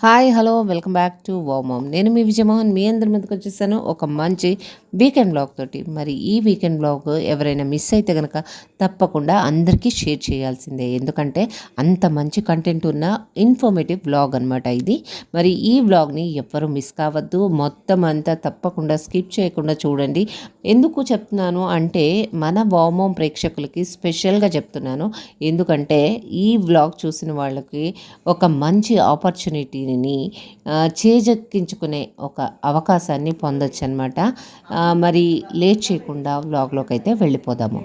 Hi hello welcome back to వామోమ్ నేను మీ విజయమోహన్ మీ అందరి మీదకి వచ్చేసాను ఒక మంచి వీకెండ్ బ్లాగ్ తోటి. మరి ఈ వీకెండ్ బ్లాగ్ ఎవరైనా మిస్ అయితే కనుక తప్పకుండా అందరికీ షేర్ చేయాల్సిందే. ఎందుకంటే అంత మంచి కంటెంట్ ఉన్న ఇన్ఫర్మేటివ్ బ్లాగ్ అనమాట ఇది. మరి ఈ బ్లాగ్ని ఎవ్వరూ మిస్ కావద్దు. మొత్తం అంతా తప్పకుండా స్కిప్ చేయకుండా చూడండి. ఎందుకు చెప్తున్నాను అంటే మన వామోం ప్రేక్షకులకి స్పెషల్గా చెప్తున్నాను. ఎందుకంటే ఈ బ్లాగ్ చూసిన వాళ్ళకి ఒక మంచి ఆపర్చునిటీని చేజెక్కించుకునే ఒక అవకాశాన్ని పొందొచ్చు అనమాట మరి లేట్ చేయకుండా వ్లాగ్లోకి అయితే వెళ్ళిపోదాము.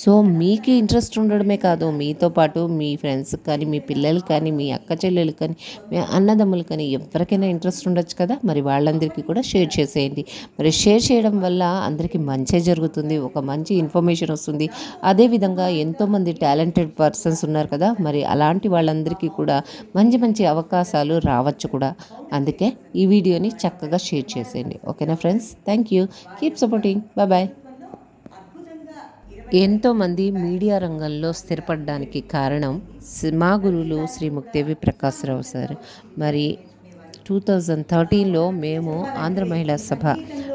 సో మీకు ఇంట్రెస్ట్ ఉండడమే కాదు. మీతో పాటు మీ ఫ్రెండ్స్ కానీ మీ పిల్లలు కానీ మీ అక్క చెల్లెలు కానీ మీ అన్నదమ్ములు కానీ ఎవరికైనా ఇంట్రెస్ట్ ఉండొచ్చు కదా? మరి వాళ్ళందరికీ కూడా షేర్ చేసేయండి. మరి షేర్ చేయడం వల్ల అందరికీ మంచి జరుగుతుంది. ఒక మంచి ఇన్ఫర్మేషన్ వస్తుంది. అదేవిధంగా ఎంతోమంది టాలెంటెడ్ పర్సన్స్ ఉన్నారు కదా? మరి అలాంటి వాళ్ళందరికీ కూడా మంచి మంచి అవకాశాలు రావచ్చు కూడా. అందుకే ఈ వీడియోని చక్కగా షేర్ చేసేయండి. ఓకేనా friends? Thank you. Keep supporting. Bye bye. ఎంతోమంది మీడియా రంగంలో స్థిరపడడానికి కారణం సి- మా గురువులు శ్రీ ముక్దేవి ప్రకాశ్రావు సార్. మరి టూ థౌజండ్ థర్టీన్లో మేము ఆంధ్ర మహిళా సభ.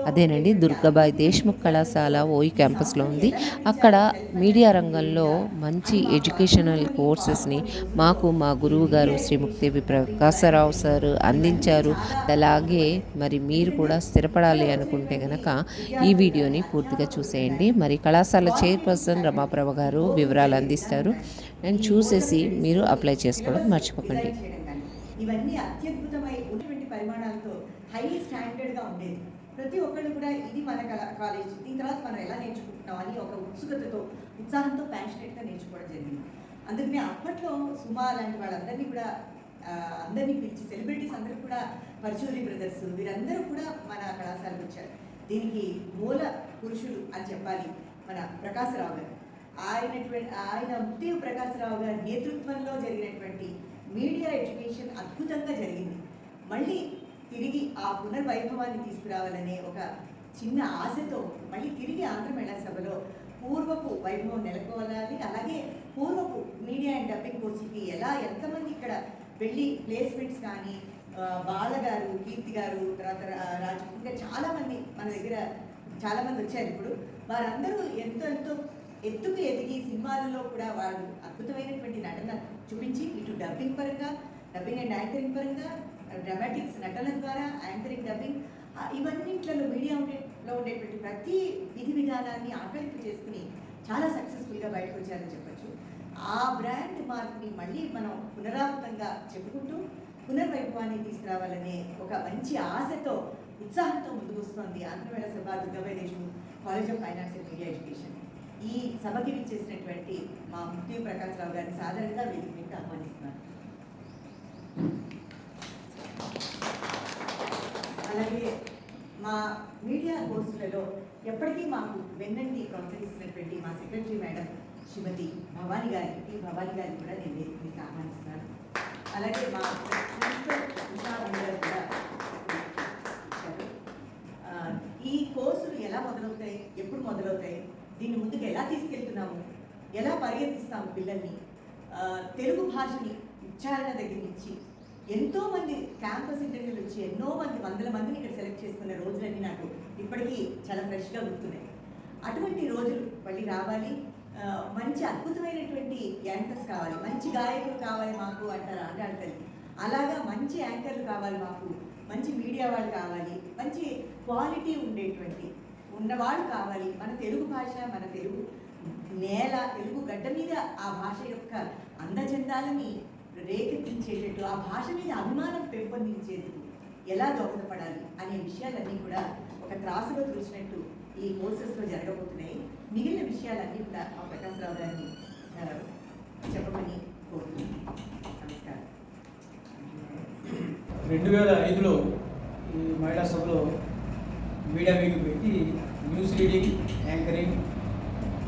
అదేనండి దుర్గాబాయ్ దేశ్ముఖ్ కళాశాల ఓయి క్యాంపస్లో ఉంది. అక్కడ మీడియా రంగంలో మంచి ఎడ్యుకేషనల్ కోర్సెస్ని మాకు మా గురువు గారు శ్రీ ముక్తేవి ప్రకాశరావు సార్ అందించారు. అలాగే మరి మీరు కూడా స్థిరపడాలి అనుకుంటే కనుక ఈ వీడియోని పూర్తిగా చూసేయండి. మరి కళాశాల చైర్పర్సన్ రమాప్రభ గారు వివరాలు అందిస్తారు. అండ్ చూసేసి మీరు అప్లై చేసుకోవడం మర్చిపోకండి. ఇవన్నీ అత్యద్భుతమై ఉన్నటువంటి పరిమాణాలతో హై స్టాండర్డ్గా ఉండేది ప్రతి ఒక్కళ్ళు కూడా ఇది మన కళ- కాలేజ్ దీని తర్వాత మనం ఎలా నేర్చుకుంటున్నాం అని ఒక ఉత్సుకతతో ఉత్సాహంతో ప్యాషనెట్గా నేర్చుకోవడం జరిగింది. అందుకనే అప్పట్లో సుమా లాంటి వాళ్ళందరినీ కూడా అందరినీ పిలిచి సెలబ్రిటీస్ అందరూ కూడా పర్చూరి బ్రదర్స్ వీరందరూ కూడా మన కళాశాలకు వచ్చారు. దీనికి మూల పురుషుడు అని చెప్పాలి మన ప్రకాశరావు గారు. ఆయనటువంటి ఆయన ముత్తివ్ ప్రకాశరావు గారి నేతృత్వంలో జరిగినటువంటి మీడియా ఎడ్యుకేషన్ అద్భుతంగా జరిగింది. మళ్ళీ తిరిగి ఆ పునర్వైభవాన్ని తీసుకురావాలనే ఒక చిన్న ఆశతో మళ్ళీ తిరిగి ఆంధ్ర మహిళా సభలో పూర్వపు వైభవం నెలకొల్పాలి అలాగే పూర్వపు మీడియా అండ్ డబ్బింగ్ కోర్సుకి ఎలా ఎంతమంది ఇక్కడ వెళ్ళి ప్లేస్మెంట్స్ కానీ బాలగారు బాల గారు కీర్తి గారు తర్వాత రాజు ఇంకా చాలామంది మన దగ్గర చాలామంది వచ్చారు. ఇప్పుడు వారందరూ ఎంతో ఎంతో ఎత్తుకు ఎదిగి సినిమాలలో కూడా వాళ్ళు అద్భుతమైనటువంటి నటన చూపించి ఇటు డబ్బింగ్ పరంగా డబ్బింగ్ అండ్ యాంకరింగ్ పరంగా డ్రామాటిక్స్ నటన ద్వారా యాంకరింగ్ డబ్బింగ్ ఇవన్నింటిలో మీడియా ఉండేలో ఉండేటువంటి ప్రతి విధి విధానాన్ని ఆకలింపు చేసుకుని చాలా సక్సెస్ఫుల్గా బయటకు వచ్చారని చెప్పొచ్చు. ఆ బ్రాండ్ మార్క్ని మళ్ళీ మనం పునరావృతంగా చెప్పుకుంటూ పునర్వైభవాన్ని తీసుకురావాలనే ఒక మంచి ఆశతో ఉత్సాహంతో ముందుకు వస్తుంది ఆంధ్రమేళ సభ దుర్గాబాయ్ దేశం college of finance and media education ఈ సభకి విచ్చేసినటువంటి మా ముక్తి ప్రకాష్ రావు గారిని సాధారణంగా వేదిక మీద ఆహ్వానిస్తున్నాను. అలాగే మా మీడియా కోర్సులలో ఎప్పటికీ మాకు వెన్నంటి ప్రోత్సహిస్తున్నటువంటి మా సెక్రటరీ మేడం శ్రీమతి భవాని గారి భవాని గారిని కూడా నేను వేదిక మీకు ఆహ్వానిస్తున్నాను. అలాగే మా ప్రిన్సిపల్ గారు కూడా ఈ కోర్సులు ఎలా మొదలవుతాయి? ఎప్పుడు మొదలవుతాయి? దీన్ని ముందుకు తీసుకెళ్తున్నాము. ఎలా పర్యటిస్తాము పిల్లల్ని? తెలుగు భాషని ఉచ్చారణ దగ్గర నుంచి ఎంతోమంది క్యాంపస్ ఇంటర్వ్యూలు వచ్చి ఎన్నో మంది వందల మందిని ఇక్కడ సెలెక్ట్ చేసుకున్న రోజులన్నీ నాకు ఇప్పటికీ చాలా ఫ్రెష్గా గుర్తున్నాయి. అటువంటి రోజులు మళ్ళీ రావాలి. మంచి అద్భుతమైనటువంటి యాంకర్స్ కావాలి. మంచి గాయకులు కావాలి మాకు అంటారు ఆంధ్రాల అలాగా మంచి యాంకర్లు కావాలి మాకు. మంచి మీడియా వాళ్ళు కావాలి. మంచి క్వాలిటీ ఉండేటువంటి ఉన్నవాళ్ళు కావాలి. మన తెలుగు భాష మన తెలుగు నేల తెలుగు గడ్డ మీద ఆ భాష యొక్క అందచందాలని రేకెత్తించేటట్టు ఆ భాష మీద అభిమానం పెంపొందించేందుకు ఎలా దోహదపడాలి అనే విషయాలన్నీ కూడా ఒక త్రాసులో చూసినట్టు ఈ కోర్సెస్లో జరగబోతున్నాయి. మిగిలిన విషయాలన్నీ కూడా మా ప్రకాశరావు గారిని చెప్పమని కోరుతున్నాను. నమస్కారం. రెండు వేల ఐదులో ఈ మహిళా సభలో మీడియా వీక్ పెట్టి news reading anchoring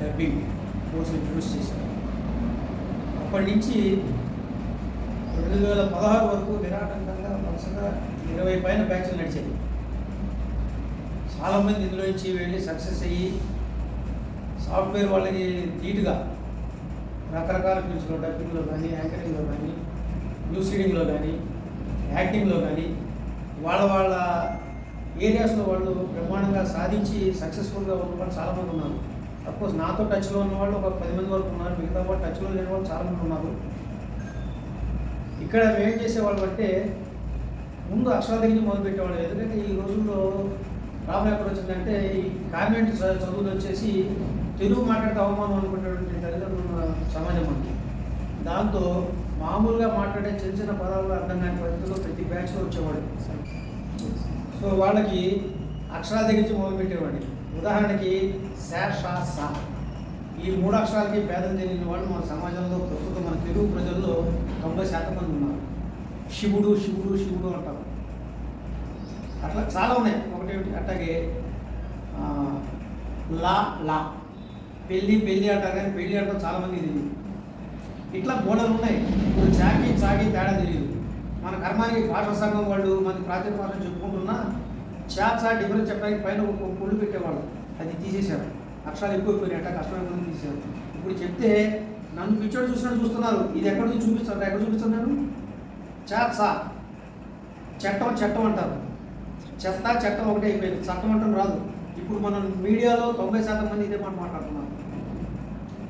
dubbing course introduce చేశారు. అప్పటి నుంచి రెండు వేల పదహారు వరకు నిరాటంకంగా వరుసగా ఇరవై పైన బ్యాచ్లు నడిచాయి. చాలామంది ఇందులో నుంచి వెళ్ళి సక్సెస్ అయ్యి సాఫ్ట్వేర్ వాళ్ళకి నీట్గా రకరకాల ఫీల్డ్స్లో డబ్బింగ్లో కానీ యాంకరింగ్లో కానీ న్యూస్ రీడింగ్లో కానీ యాక్టింగ్లో కానీ వాళ్ళ వాళ్ళ ఏరియాస్లో వాళ్ళు బ్రహ్మాండంగా సాధించి సక్సెస్ఫుల్గా ఉన్న వాళ్ళు చాలామంది ఉన్నారు. అఫ్కోర్స్ నాతో టచ్లో ఉన్న వాళ్ళు ఒక పది మంది వరకు ఉన్నారు. మిగతా వాళ్ళు టచ్లో లేని వాళ్ళు చాలామంది ఉన్నారు. ఇక్కడ మేము ఏం చేసేవాళ్ళం అంటే ముందు అక్షరాల దగ్గర నుంచి మొదలు ఎందుకంటే ఈ రోజుల్లో ప్రాబ్లం ఎక్కడ వచ్చిందంటే ఈ కాన్వెంట్ చదువులు వచ్చేసి తెలుగు మాట్లాడితే అవమానం అనుకునేటువంటి తల్లిదండ్రులు సమాజం మనకి దాంతో మామూలుగా మాట్లాడే చిన్న చిన్న పదాలు అర్థం కాని పరిస్థితుల్లో ప్రతి బ్యాచ్లో వచ్చేవాడు. సో వాళ్ళకి అక్షరాల దగ్గర నుంచి మొదలు పెట్టేవాడిని. ఉదాహరణకి శా షా సా. ఈ మూడు అక్షరాలకి భేదం తెలియని వాళ్ళు మన సమాజంలో ప్రస్తుతం మన తెలుగు ప్రజల్లో తొంభై శాతం మంది ఉన్నారు. శివుడు శివుడు శివుడు అంటారు. అట్లా చాలా ఉన్నాయి. ఒకటి అట్లాగే లా లా. పెళ్ళి పెళ్ళి అంటారు కానీ పెళ్ళి అంటారు చాలామంది తెలియదు. ఇట్లా గోడలు ఉన్నాయి. ఇప్పుడు చాకి చాకి తేడా తెలియదు. మన కర్మానికి భాషా సంఘం వాళ్ళు మన ప్రాచీన భాష చెప్పుకుంటున్నా చా చా డిఫరెన్స్ చెప్పడానికి పైన ఒక ముళ్ళు పెట్టేవాళ్ళు. అది తీసేశారు. అక్షరాలు ఎక్కువైపోయినాయి అట్లా కష్టమైన తీసేశారు. ఇప్పుడు చెప్తే నన్ను పిచ్చోడు చూసినట్టు చూస్తున్నారు. ఇది ఎక్కడ నుంచి చూపిస్తాను ఎక్కడ చూపిస్తున్నారు? చా చా చట్టం చట్టం అంటారు. చెత్త చట్టం ఒకటే అయిపోయింది. చట్టం అంటాం రాదు. ఇప్పుడు మనం మీడియాలో తొంభై శాతం మంది ఇదే మాట మాట్లాడుతున్నారు.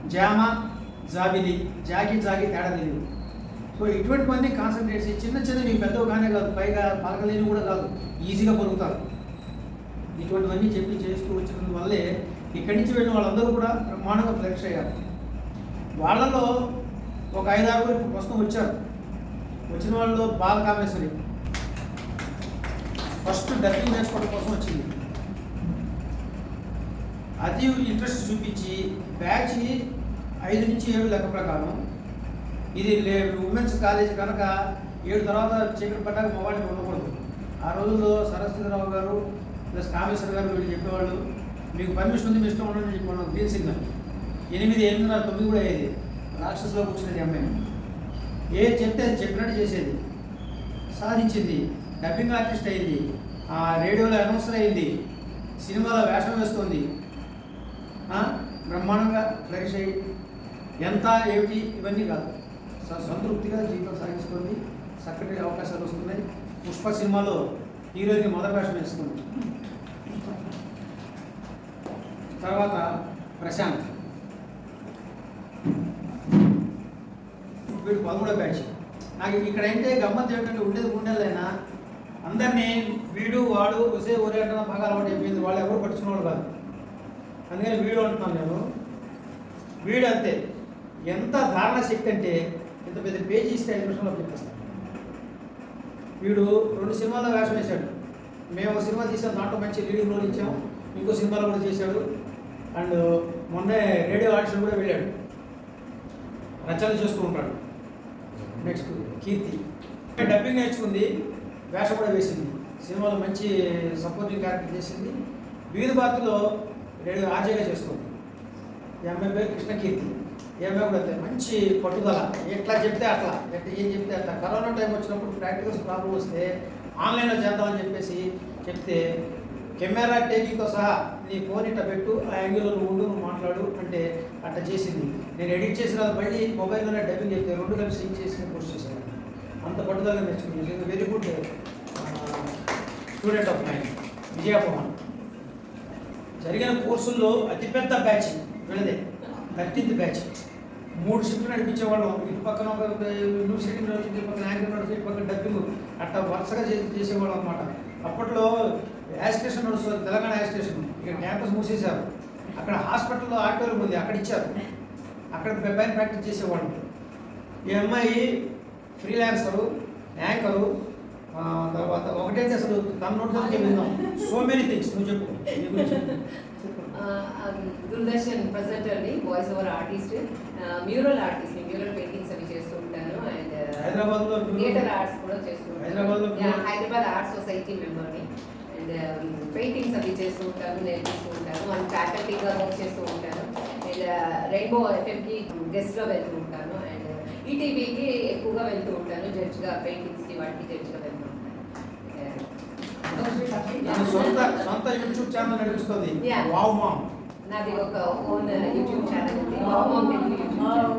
జామ జాబిలి జాగి జాగి తేడా తెలియదు. సో ఇటువంటి మంది కాన్సన్ట్రేట్ చిన్న చిన్న మీ పెద్దవి కానీ కాదు పైగా పలకలేని కూడా కాదు ఈజీగా పొరుగుతారు ఇటువంటివన్నీ చెప్పి చేస్తూ వచ్చిన వల్లే ఇక్కడి నుంచి వెళ్ళిన వాళ్ళందరూ కూడా బ్రహ్మాండంగా ఫ్లెక్స్ అయ్యారు. వాళ్ళలో ఒక ఐదారుగురు ఇప్పుడు ప్రస్తుతం వచ్చారు. వచ్చిన వాళ్ళు బాలకామేశ్వరి. ఫస్ట్ డబ్బింగ్ నేర్చుకోవడం కోసం వచ్చింది. అది ఇంట్రెస్ట్ చూపించి బ్యాచ్ ఐదు నుంచి ఏడు లెక్క ప్రకారం ఇది ఉమెన్స్ కాలేజ్ కనుక ఏడు తర్వాత చీకటి పడ్డాక మొబైల్ ఉండకూడదు. ఆ రోజుల్లో సరస్వతిరావు గారు ప్లస్ కామేశ్వర గారు వీళ్ళు చెప్పేవాళ్ళు మీకు పర్మిషన్ ఉంది మీ ఇష్టం ఉండండి చెప్పి గ్రీన్ సిగ్నల్. ఎనిమిది ఎనిమిదిన్నర తొమ్మిది కూడా అయ్యేది. రాక్షసులో కూర్చునేది అమ్మాయి ఏ చెప్తే అది చెప్పినట్టు చేసేది. సాధించింది. డబ్బింగ్ ఆర్టిస్ట్ అయింది. ఆ రేడియోలో అనౌన్సర్ అయింది. సినిమాలో వేషం వేస్తుంది. బ్రహ్మాండంగా ఫ్లరిష్ అయ్యి. ఎంత ఏమిటి? ఇవన్నీ కాదు. సంతృప్తిగా జీవితం సాగిస్తుంది చక్కటి అవకాశాలు వస్తున్నాయి. పుష్ప సినిమాలో హీరోయిన్ మొదటి వేషం వేస్తుంది తర్వాత ప్రశాంత్. వీడు పదమూడో బ్యాచ్. నాకు ఇక్కడ ఏంటంటే గమ్మత్ ఏంటంటే ఉండేది ఉండేదైనా అందరినీ వీడు వాడు ఉసే ఊరే అంటే బాగా అలవాటు అయిపోయింది వాళ్ళు ఎవరు పట్టించుకునేవాడు కాదు. అందుకని వీడు అంటున్నాను నేను. వీడు అంతే ఎంత ధారణ శక్తి అంటే ఇంత పెద్ద పేజీ ఇస్తే ఐదు నిమిషంలో చెప్పేస్తాను వీడు రెండు సినిమాల్లో వేషం వేశాడు. మేము ఒక సినిమా తీసాం దాంట్లో మంచి లీడింగ్ రోల్ ఇచ్చాం. ఇంకో సినిమాలో కూడా చేశాడు. అండ్ మొన్నే రేడియో ఆడిషన్ కూడా వెళ్ళాడు. రచన చేస్తూ ఉంటాడు. నెక్స్ట్ కీర్తి. డబ్బింగ్ నేర్చుకుంది వేషం కూడా వేసింది. సినిమాలో మంచి సపోర్టింగ్ క్యారెక్టర్ చేసింది. వీధి బాతులో రేడియో ఆర్జేగా చేస్తుంది. ఈ అమ్మాయి పేరు కృష్ణకీర్తి. కీర్తి ఏమేమి కూడా మంచి పట్టుదల. ఎట్లా చెప్తే అట్లా. ఎట్లా ఏం చెప్తే అట్లా. కరోనా టైం వచ్చినప్పుడు ప్రాక్టికల్స్ ప్రాబ్లం వస్తే ఆన్లైన్లో చేద్దామని చెప్పేసి చెప్తే కెమెరా టేకింగ్తో సహా నీ ఫోన్ ఇట్లా పెట్టు ఆ యాంగిల్లో నువ్వు ఉండు నువ్వు మాట్లాడు అంటే అట్లా చేసింది. నేను ఎడిట్ చేసిన మళ్ళీ మొబైల్లోనే డబ్బింగ్ చెప్తే రెండు కలిపి సింక్ చేసి పోస్ట్ చేశాను. అంత పట్టుదల నేర్చుకుంది very good student of mind. Vijayapavan జరిగిన కోర్సుల్లో అతిపెద్ద బ్యాచ్ వినదే థర్టీన్త్ బ్యాచ్. మూడు షిఫ్ట్లు నడిపించేవాళ్ళం. ఇటు పక్కన ఒక యూనివర్సిటీ నడుస్తుంది పక్కన యాంకర్ నడుస్తుంది ఇటు పక్కన డబ్బింగ్. అట్లా వరుసగా చేసేవాళ్ళం అనమాట అప్పట్లో యాజ్ నడుస్తుంది తెలంగాణ యాజ్ ఇక్కడ క్యాంపస్ మూసేశారు. అక్కడ హాస్పిటల్లో ఆటోలు ఉంది అక్కడ ఇచ్చారు. అక్కడ పైన ప్రాక్టీస్ చేసేవాళ్ళం. ఈ అమ్మాయి ఫ్రీలాన్సరు యాంకరు తర్వాత ఒకటైతే అసలు తన నోట్లో చెప్పిందాం సో మెనీ థింగ్స్ నువ్వు చెప్పు. Doordarshan ప్రజెంటర్ని voice over artist mural artist mural paintings అవి చేస్తూ ఉంటాను. అండ్ థియేటర్ ఆర్ట్స్ కూడా చేస్తూ ఉంటాను. హైదరాబాద్ ఆర్ట్ సొసైటీ మెంబర్ని అండ్ పెయింటింగ్స్ అవి చేస్తూ ఉంటాను నేర్పిస్తూ ఉంటాను. అండ్ ఫ్యాకల్టీగా వర్క్ చేస్తూ ఉంటాను. అండ్ రెయిన్బో ఎఫ్ఎంకి గెస్ట్గా వెళ్తూ ఉంటాను. అండ్ ఈటీవీకి ఎక్కువగా వెళ్తూ ఉంటాను జడ్జ్గా పెయింటింగ్స్కి వాటికి జడ్జ్గా తన సొంత సొంత యూట్యూబ్ ఛానల్ నడిపిస్తుంది Yeah. వావ్ మామ్ నాది ఒక ఓన్ యూట్యూబ్ ఛానల్ ఉంది. మామూలు తెలుగు యూట్యూబ్ ఛానల్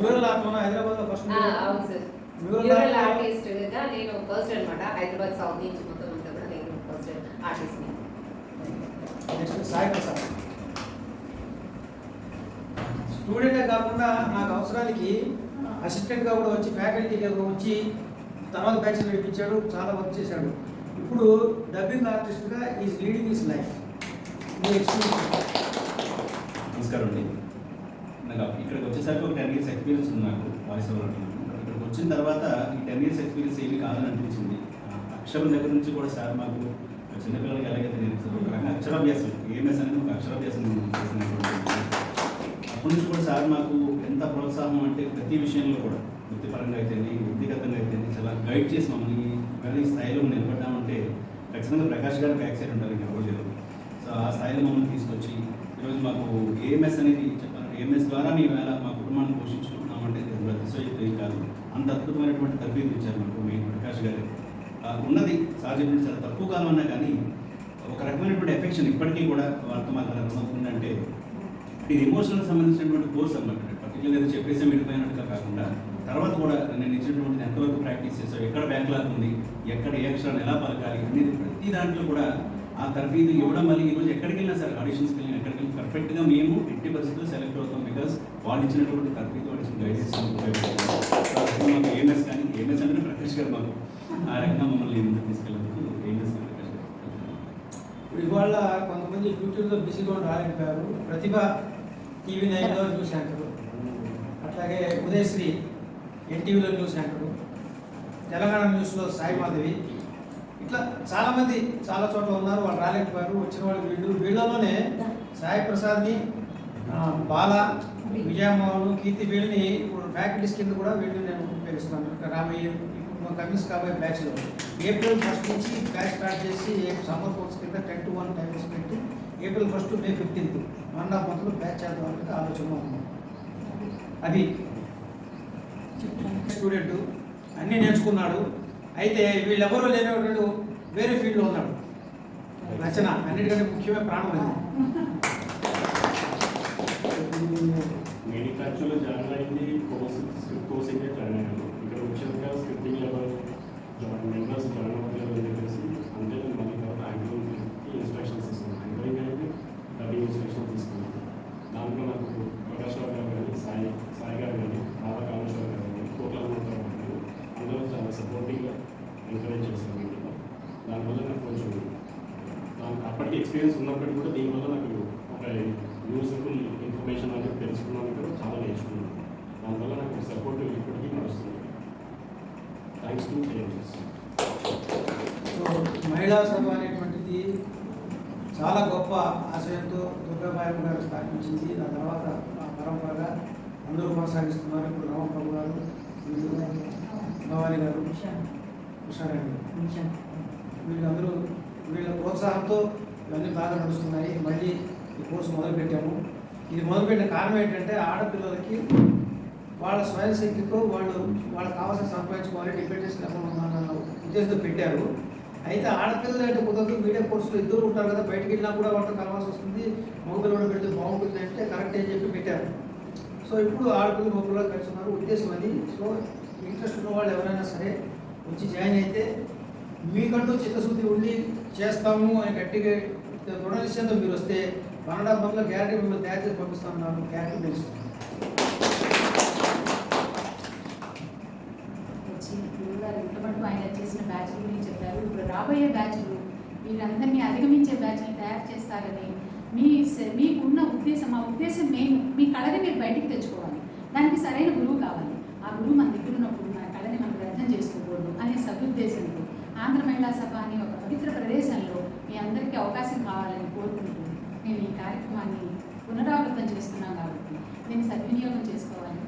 మ్యూరల్ ఆత్మ హైదరాబాద్లో ఫస్ట్ ఆ, అవును సార్. మ్యూరల్ ఆర్ట్ ఆర్టిస్ట్గా నేను ఫస్ట్ అన్నమాట. హైదరాబాద్ సౌత్ నుంచి మొత్తం అంతా కూడా నేను ఫస్ట్ ఆర్టిస్ట్ని. నెక్స్ట్ సాయి ప్రసాద్. స్టూడెంటే కాకుండా నాకు అవసరానికి అసిస్టెంట్గా కూడా వచ్చి ఫ్యాకల్టీగా వచ్చి తర్వాత బ్యాచ్ నడిపించాడు చాలా వర్క్ చేశాడు. ఇప్పుడు డబ్బింగ్ ఆర్టిస్ట్గా ఈజ్ లీడింగ్ ఈజ్ లైఫ్ నమస్కారం అండి. నాకు ఇక్కడికి వచ్చేసరికి ఒక టెన్ ఇయర్స్ ఎక్స్పీరియన్స్ ఉంది నాకు వాయిస్ ఓవర్ ఇక్కడికి వచ్చిన తర్వాత ఈ టెన్ ఇయర్స్ ఎక్స్పీరియన్స్ ఏమి కాదని అనిపించింది. అక్షరం దగ్గర నుంచి కూడా సార్ మాకు చిన్నపిల్లలకి ఎలాగైతే నేర్పిస్తారు ఒక రకంగా అక్షరాభ్యాసం ఏఎంఎస్ అనేది ఒక అక్షరాభ్యాసం చేసినటువంటి అప్పటి నుంచి కూడా సార్ మాకు ఎంత ప్రోత్సాహం అంటే ప్రతి విషయంలో కూడా వృత్తిపరంగా అయితేనే వ్యక్తిగతంగా అయితేనే చాలా గైడ్ చేసి మమ్మల్ని ఈ స్థాయిలో నిలబడ్డామంటే ఖచ్చితంగా ప్రకాష్ గారికి యాక్సిడెంట్ సైడ్ ఉంటారు ఇంకా ఎవరు సో ఆ స్థాయిలో మమ్మల్ని తీసుకొచ్చి ఈరోజు మాకు ఏఎంఎస్ అనేది చెప్పాలి ఏఎంఎస్ ద్వారా మేము వేళ మా కుటుంబాన్ని పోషించుకుంటున్నామంటే అతిశయోక్తి కాదు. అంత అద్భుతమైనటువంటి తరఫీదు ఇచ్చారు మాకు మీ ప్రకాష్ గారు. ఉన్నది సార్ చెప్పిన చాలా తక్కువ కాలం అన్నా కానీ ఒక రకమైనటువంటి ఎఫెక్షన్ ఇప్పటికీ కూడా వార్త మాకు అంటే ఇది ఎమోషనల్ సంబంధించినటువంటి కోర్స్ అనమాట పర్టికులర్ ఏదో చెప్పేసి వెళ్ళిపోయినట్టుగా కాకుండా తర్వాత కూడా నేను ఇచ్చినటువంటి ఎంతవరకు ప్రాక్టీస్ చేసావు ఎక్కడ బ్యాక్లాగ్ ఉంది ఎక్కడ ఏ అక్షరాన్ని ఎలా పలకాలి అనేది ప్రతి దాంట్లో కూడా ఆ తర్ఫీదు ఇవ్వడం వల్ల ఈరోజు ఎక్కడికి వెళ్ళినా సరే ఆడిషన్స్కి వెళ్ళినా ఎక్కడికి వెళ్ళి పర్ఫెక్ట్గా మేము ఎట్టి పరిస్థితుల్లో సెలెక్ట్ అవుతాం బికాస్ వాళ్ళు ఇచ్చినటువంటి తర్ఫీదు వాళ్ళు ఇచ్చిన గైడెన్స్ మాకు ఏఎంఎస్ కానీ ఏఎంఎస్ అంటే ప్రకాష్ గారు మాకు. ఆ రకంగా మమ్మల్ని ముందుకు తీసుకెళ్ళినందుకు ఏఎంఎస్ ప్రకాష్ గారు ఇవాళ కొంతమంది యూట్యూబ్లో బిజీగా ఉండి రాలేకపోయారు ప్రతిభ టీవీ నైన్లో న్యూస్ యాంకరు అట్లాగే ఉదయశ్రీ. ఎన్టీవీలో న్యూస్ యాంకరు తెలంగాణ న్యూస్లో సాయి మాధవి ఇట్లా చాలామంది చాలా చోట్ల ఉన్నారు వాళ్ళు రాలేకపోయారు వచ్చిన వాళ్ళు వీళ్ళు. వీళ్ళలోనే సాయి ప్రసాద్ని బాల విజయమోహన్ కీర్తి వీళ్ళని ఇప్పుడు ఫ్యాకల్టీస్ కింద కూడా వీళ్ళు నేను ఉపయోగిస్తున్నాను ఇంకా రాబోయే ఇప్పుడు కమిన్స్ కాబోయే బ్యాచ్లో ఏప్రిల్ ఫస్ట్ నుంచి బ్యాచ్ స్టార్ట్ చేసి సమ్మర్ కోర్స్ కింద టెన్ టు వన్ టైమ్స్ పెట్టి April first May fifteenth one half మంత్లో బ్యాచ్ చేద్దాం అనేది ఆలోచనలో ఉన్నాం. అది స్టూడెంట్ అన్నీ నేర్చుకున్నాడు. అయితే వీళ్ళెవరూ లేనటువంటి వేరే ఫీల్డ్లో ఉన్నాడు. రచన అన్నిటికంటే ముఖ్యమైన ప్రాణం అది. నేను యాక్చువల్గా జాయిన్ అయింది. కోర్స్ స్క్రిప్ట్ కోర్సింగే జాయిన్ అయ్యాను. ఇక్కడ వచ్చాక స్క్రిప్టింగ్ లెవెల్ మెంబర్స్ జాయిన్ అవ్వలేదు అని చెప్పేసి అంటే నేను మళ్ళీ తర్వాత యాంకరింగ్కి ఇన్స్ట్రక్షన్స్ తీసుకున్నాను. యాంకరింగ్ అనేది డబ్బింగ్ ఇన్స్ట్రక్షన్ తీసుకున్నాను. దాంట్లో నాకు ప్రకాష్ రావు గారు కానీ సాయి సాయి గారు కానీ రాధా కామేశ్వర గారు గారు కానీ అందరూ చాలా సపోర్టింగ్గా ఎంకరేజ్ చేస్తాను ఇంట్లో దానివల్ల నాకు కొంచెం నాకు అప్పటికి ఎక్స్పీరియన్స్ ఉన్నప్పటికీ కూడా దీనివల్ల నాకు ఒక యూస్ఫుల్ ఇన్ఫర్మేషన్ అనేది తెలుసుకున్నాను కూడా చాలా నేర్చుకున్నాను దానివల్ల నాకు సపోర్ట్ ఇప్పటికీ నడుస్తుంది థ్యాంక్స్ టు చేంజెస్ సో మహిళా సభ అనేటువంటిది చాలా గొప్ప ఆశయంతో దుర్గాబాయి గారు స్థాపించింది. ఆ తర్వాత ఆ పరంపరగా అందరూ కొనసాగిస్తున్నారు. ఇప్పుడు రామప్రభు గారు భవానీ గారు. ఉషారాణి వీళ్ళందరూ వీళ్ళ ప్రోత్సాహంతో ఇవన్నీ బాగా నడుస్తున్నాయి. మళ్ళీ ఈ కోర్సు మొదలుపెట్టాము. ఇది మొదలుపెట్టిన కారణం ఏంటంటే ఆడపిల్లలకి వాళ్ళ స్వయం శక్తితో వాళ్ళు వాళ్ళకి కావాల్సిన సంపాదించుకోవాలి డిపెండెన్స్ అన్న ఉద్దేశంతో పెట్టారు. అయితే ఆడపిల్లలు అంటే కుదరదు. మీడియా కోర్సులో ఇద్దరు ఉంటారు కదా. బయటకు వెళ్ళినా కూడా వాళ్ళతో కలవాల్సి వస్తుంది. మగపిల్లలు పెడితే బాగుంటుంది అంటే కరెక్ట్ అని చెప్పి పెట్టారు. సో ఇప్పుడు ఆడపిల్లలు మగపిల్లలు కలిసి ఉన్నారు. ఉద్దేశం అది. సో ఇంట్రెస్ట్ ఉన్న వాళ్ళు ఎవరైనా సరే వచ్చి జాయిన్ అయితే మీకంటూ చిత్తశుద్ధి ఉండి చేస్తాము అని గట్టిగా దృఢనిశ్చయంతో మీరు వస్తే వన్ అండ్ గ్యారెంటీ మిమ్మల్ని తయారు చేసి పంపిస్తాను గ్యారెంటీ తెలుసు. ఆయన చేసిన బ్యాచ్ గురించి చెప్పారు. ఇప్పుడు రాబోయే బ్యాచ్లు వీళ్ళందరినీ అధిగమించే బ్యాచ్ని తయారు చేస్తారని మీ మీకున్న ఉద్దేశం ఆ ఉద్దేశం మేము మీ కళని మీరు బయటికి తెచ్చుకోవాలి. దానికి సరైన గురువు కావాలి. ఆ గురువు మన దగ్గర ఉన్నప్పుడు నాశనం చేసుకోకూడదు అనే సదుద్దేశంతో ఆంధ్ర మహిళా సభ అనే ఒక పవిత్ర ప్రదేశంలో మీ అందరికీ అవకాశం కావాలని కోరుకుంటూ మేము ఈ కార్యక్రమాన్ని పునరావృతం చేస్తున్నాం కాబట్టి దీన్ని సద్వినియోగం చేసుకోవాలని